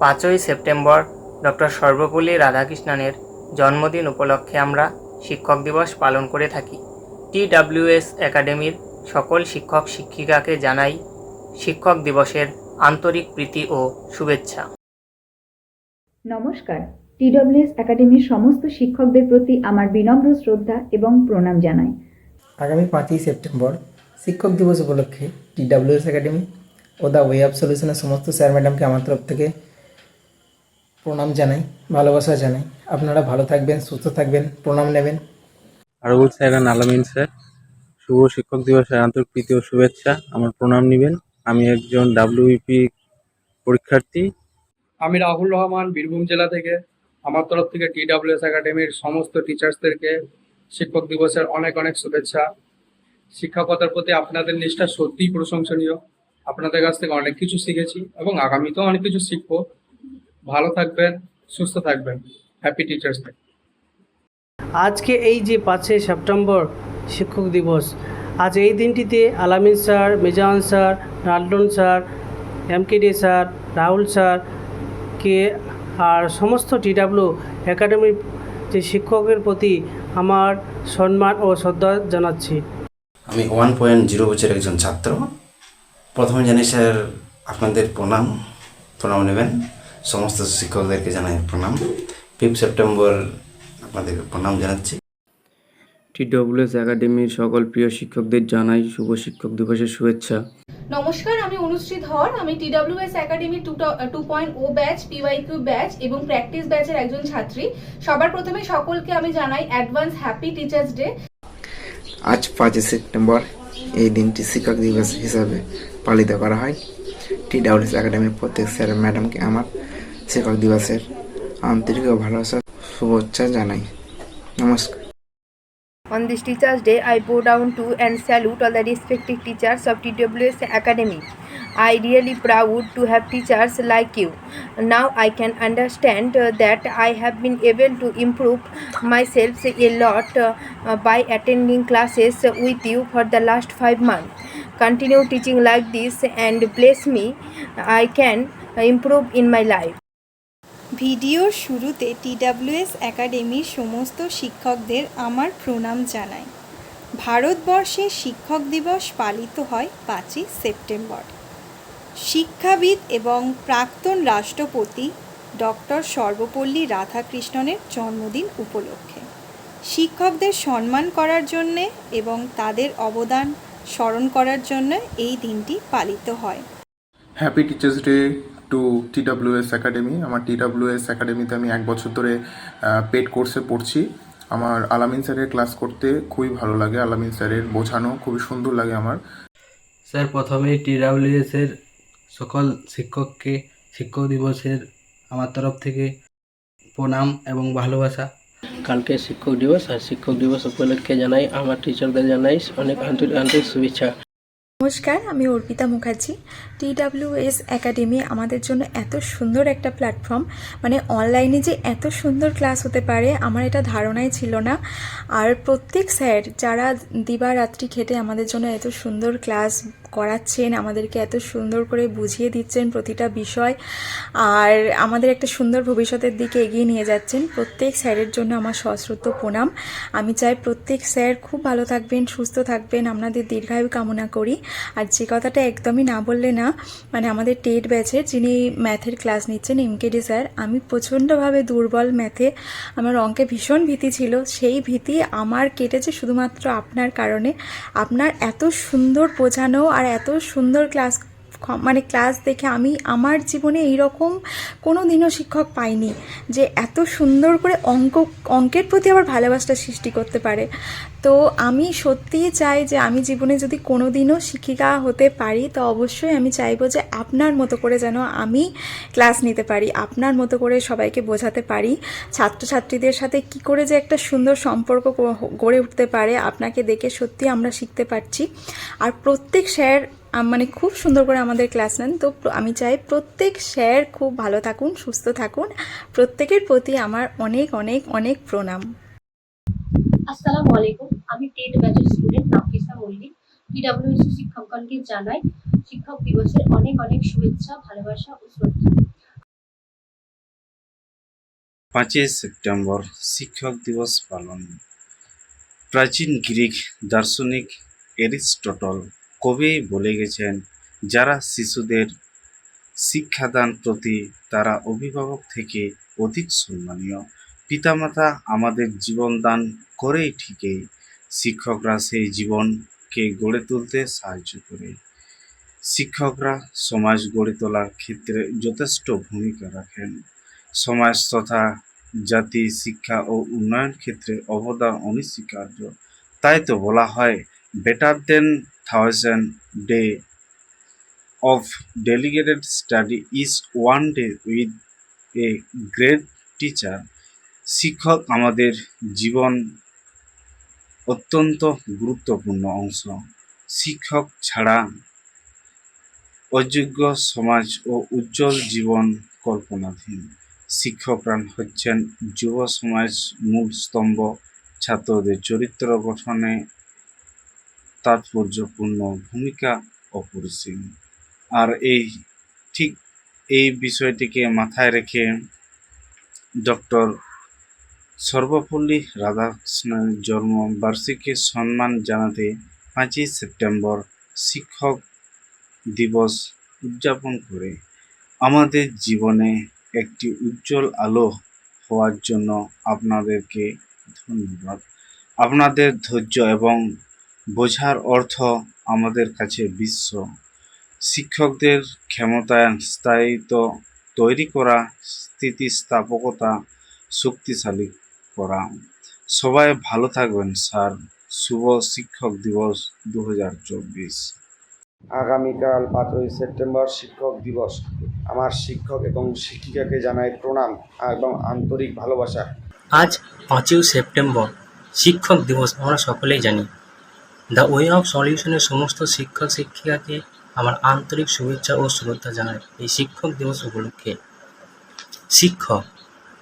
পাঁচই September doctor Sarvepalli রাধাকৃষ্ণনের জন্মদিন উপলক্ষে আমরা শিক্ষক দিবস পালন করে থাকি। টিডাব্লিউএস একাডেমির সকল শিক্ষক শিক্ষিকাকে জানাই শিক্ষক দিবসের আন্তরিক প্রীতি ও শুভেচ্ছা। নমস্কার। টিডব্লিউএস একাডেমির সমস্ত শিক্ষকদের প্রতি আমার বিনম্র শ্রদ্ধা এবং প্রণাম জানাই। আগামী পাঁচই সেপ্টেম্বর শিক্ষক দিবস উপলক্ষে টিডাব্লিউএস একাডেমি ও দ্য ওয়ে অফ সলিউশনের সমস্ত স্যার ম্যাডামকে আমার তরফ থেকে প্রণাম জানাই ভালোবাসা জানাই। আপনারা ভালো থাকবেন সুস্থ থাকবেন প্রণাম নেবেন। Arbul sir and Alamin sir শুভ শিক্ষক দিবসের আন্তরিক প্রীতি ও শুভেচ্ছা। আমার প্রণাম নেবেন। আমি একজন ডাব্লিউইপি পরীক্ষার্থী। আমি রাহুল রহমান বীরভূম জেলা থেকে। আমার তরফ থেকে টিডাব্লিউএস একাডেমির সমস্ত টিচার্সদেরকে শিক্ষক দিবসের অনেক অনেক শুভেচ্ছা। শিক্ষকতার প্রতি আপনাদের নিষ্ঠা সত্যিই প্রশংসনীয়। আপনাদের কাছ থেকে অনেক কিছু শিখেছি এবং আগামীতেও অনেক কিছু শিখব। ভালো থাকবেন সুস্থ থাকবেন। হ্যাপি টিচার্স ডে আজকে এই যে পাঁচই সেপ্টেম্বর শিক্ষক দিবস আজ এই দিনটিতে Alamin sir Mezan sir Ralton sir M K MKD sir Rahul sir K R সমস্ত টিডাব্লিউ একাডেমির যে শিক্ষকের প্রতি আমার সম্মান ও শ্রদ্ধা জানাচ্ছি। আমি ওয়ান পয়েন্ট জিরো বছরের একজন ছাত্র। প্রথমে জানি স্যার আপনাদের প্রণাম প্রণাম নেবেন। সমস্ত শিক্ষকদেরকে জানাই প্রণাম। ফিফথ সেপ্টেম্বর আপনাদের প্রণাম জানাচ্ছি। টিডব্লিউএস একাডেমির সকল প্রিয় শিক্ষকদের জানাই শুভ শিক্ষক দিবসের শুভেচ্ছা। নমস্কার আমি অনুশ্রী ধর। আমি TWS academy two point O batch PYQ batch এবং প্র্যাকটিস ব্যাচের একজন ছাত্রী। সবার প্রথমে সকলকে আমি জানাই অ্যাডভান্স হ্যাপি টিচার্স ডে। আজ পাঁচই সেপ্টেম্বর এই দিনটি শিক্ষক দিবস হিসাবে পালিত করা হয়। টি ডাব্লিউএস একাডেমির প্রত্যেক স্যার ম্যাডামকে আমার শিক্ষক দিবসের আন্তরিক ও ভালোবাসা শুভেচ্ছা জানাই নমস্কার On this Teachers' Day, I bow down to and salute all the respected teachers of TWS Academy. I really proud to have teachers like you. Now I can understand uh, that I have been able to improve myself a lot uh, by attending classes with you for the last five months. Continue teaching like this and bless me. I can improve in my life. ভিডিওর শুরুতে TWS একাডেমির সমস্ত শিক্ষকদের আমার প্রণাম জানাই ভারতবর্ষে শিক্ষক দিবস পালিত হয় পাঁচই সেপ্টেম্বর শিক্ষাবিদ এবং প্রাক্তন রাষ্ট্রপতি ডক্টর সর্বপল্লী রাধাকৃষ্ণনের জন্মদিন উপলক্ষে শিক্ষকদের সম্মান করার জন্যে এবং তাদের অবদান স্মরণ করার জন্য এই দিনটি পালিত হয়। Happy teachers day to TWS academy আমার টিডাব্লিউএস একাডেমিতে আমি এক বছর ধরে পেড কোর্সে পড়ছি। আমার আলামিন স্যারের ক্লাস করতে খুবই ভালো লাগে। আলামিন স্যারের বোঝানো খুবই সুন্দর লাগে আমার। স্যার প্রথমে টিডাব্লিউএস এর সকল শিক্ষককে শিক্ষক দিবসের আমার তরফ থেকে প্রণাম এবং ভালোবাসা। কালকে শিক্ষক দিবস আর শিক্ষক দিবস উপলক্ষে জানাই আমার টিচারদের জানাই অনেক আন্তরিক আন্তরিক শুভেচ্ছা। নমস্কার, আমি Arpita Mukherjee. T TWS academy আমাদের জন্য এত সুন্দর একটা প্ল্যাটফর্ম মানে অনলাইনে যে এত সুন্দর ক্লাস হতে পারে, আমার এটা ধারণাই ছিল না। আর প্রত্যেক স্যার যারা দিবারাত্রি খেটে আমাদের জন্য এত সুন্দর ক্লাস করাচ্ছেন, আমাদেরকে এত সুন্দর করে বুঝিয়ে দিচ্ছেন প্রতিটা বিষয়। আর আমাদের একটা সুন্দর ভবিষ্যতের দিকে এগিয়ে নিয়ে যাচ্ছেন। প্রত্যেক স্যারের জন্য আমার সশ্রদ্ধ প্রণাম। আমি চাই প্রত্যেক স্যার খুব ভালো থাকবেন, সুস্থ থাকবেন। আপনাদের দীর্ঘায়ু কামনা করি। আর যে কথাটা একদমই না বললে না মানে আমাদের টেট ব্যাচের যিনি ম্যাথের ক্লাস নিচ্ছেন, এমকেডি স্যার, আমি প্রচণ্ডভাবে দুর্বল ম্যাথে। আমার অঙ্কে ভীষণ ভীতি ছিল। সেই ভীতি আমার কেটেছে শুধুমাত্র আপনার কারণে। আপনার এত সুন্দর বোঝানো এত সুন্দর ক্লাস মানে ক্লাস দেখে আমি আমার জীবনে এইরকম কোনো দিনও শিক্ষক পাইনি যে এত সুন্দর করে অঙ্ক, অঙ্কের প্রতি আবার ভালোবাসাটা সৃষ্টি করতে পারে। তো আমি সত্যিই চাই যে আমি জীবনে যদি কোনো দিনও শিক্ষিকা হতে পারি, তো অবশ্যই আমি চাইব যে আপনার মতো করে যেন আমি ক্লাস নিতে পারি, আপনার মতো করে সবাইকে বোঝাতে পারি। ছাত্রছাত্রীদের সাথে কি করে যে একটা সুন্দর সম্পর্ক গড়ে উঠতে পারে, আপনাকে দেখে সত্যি আমরা শিখতে পারছি। আর প্রত্যেক স্যার মানে খুব সুন্দর করে আমাদের ক্লাস নেন। তো আমি চাই প্রত্যেক স্যার খুব ভালো থাকুন সুস্থ থাকুন। প্রত্যেকের প্রতি আমার অনেক অনেক অনেক প্রণাম। আসসালামু আলাইকুম। আমি টেট ব্যাচের স্টুডেন্ট নাফিসা মল্লিক। টিডব্লিউএসসি শিক্ষকগণকে জানাই শিক্ষক দিবসের অনেক অনেক শুভেচ্ছা ভালোবাসা ও শ্রদ্ধা। পাঁচই সেপ্টেম্বর শিক্ষক দিবস পালন। প্রাচীন গ্রিক দার্শনিক এরিস্টটল কবে বলে গেছেন, যারা শিশুদের শিক্ষাদান প্রতি তারা অভিভাবক থেকে অধিক সম্মানীয়। পিতামাতা আমাদের জীবন দান করেই ঠিকই, শিক্ষকরা সেই জীবনকে গড়ে তুলতে সাহায্য করে। শিক্ষকরা সমাজ গড়ে তোলার ক্ষেত্রে যথেষ্ট ভূমিকা রাখেন। সমাজ তথা জাতি, শিক্ষা ও উন্নয়ন ক্ষেত্রে অবদান অনস্বীকার্য। তাই তো বলা হয়, better than thousand day of delegated study is one day with a great teacher শিক্ষক আমাদের জীবন অত্যন্ত গুরুত্বপূর্ণ অংশ। শিক্ষক ছাড়া অযোগ্য সমাজ ও উজ্জ্বল জীবন কল্পনাধীন। শিক্ষকরা হচ্ছেন যুব সমাজ মূল স্তম্ভ। ছাত্রদের চরিত্র গঠনে তাৎপর্যপূর্ণ ভূমিকা অপরিসীম। আর এই ঠিক এই বিষয়টিকে মাথায় রেখে ডক্টর সর্বপল্লী রাধাকৃষ্ণের জন্মবার্ষিকী সম্মান জানাতে পাঁচই সেপ্টেম্বর শিক্ষক দিবস উদযাপন করে। আমাদের জীবনে একটি উজ্জ্বল আলো হওয়ার জন্য আপনাদেরকে ধন্যবাদ। আপনাদের ধৈর্য এবং বোঝার অর্থ আমাদের কাছে বিশ্ব। শিক্ষকদের ক্ষমতায়ন স্থায়িত্ব তৈরি করা স্থিতিস্থাপকতা শক্তিশালী করা। সবাই ভালো থাকবেন স্যার। শুভ শিক্ষক দিবস দু হাজার চব্বিশ। আগামীকাল পাঁচই সেপ্টেম্বর শিক্ষক দিবস। আমার শিক্ষক এবং শিক্ষিকাকে জানাই প্রণাম এবং আন্তরিক ভালোবাসা। আজ পাঁচই সেপ্টেম্বর শিক্ষক দিবস আমরা সকলেই জানি। দ্য ওয়ে অফ সলিউশনের সমস্ত শিক্ষক শিক্ষিকাকে আমার আন্তরিক শুভেচ্ছা ও শ্রদ্ধা জানাই এই শিক্ষক দিবস উপলক্ষে শিক্ষক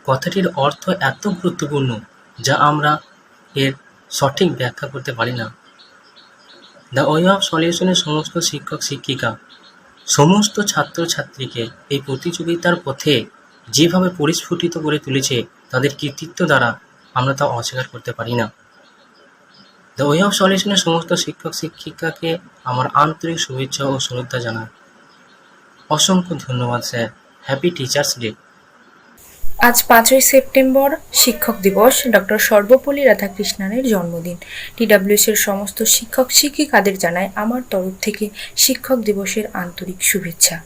কথাটির অর্থ এত গুরুত্বপূর্ণ যা আমরা এর সঠিক ব্যাখ্যা করতে পারি না দ্য ওয়ে অফ সলিউশনের সমস্ত শিক্ষক শিক্ষিকা সমস্ত ছাত্রছাত্রীকে এই প্রতিযোগিতার পথে যেভাবে পরিস্ফুটিত করে তুলেছে তাদের কৃতিত্ব দ্বারা আমরা তা অস্বীকার করতে পারি না দ্য ওয়ে অফ সলিউশনের সমস্ত শিক্ষক, শিক্ষিকাকে আমার আন্তরিক শুভেচ্ছা ও শ্রদ্ধা জানাই অসংখ্য ধন্যবাদ, স্যার। হ্যাপি টিচার্স ডে আজ পাঁচই সেপ্টেম্বর, শিক্ষক দিবস, ডক্টর সর্বপল্লী রাধাকৃষ্ণনের জন্মদিন। টিডাব্লিউএস এর সমস্ত শিক্ষক, শিক্ষিকাদের জানায় আমার তরফ থেকে শিক্ষক দিবসের আন্তরিক শুভেচ্ছা।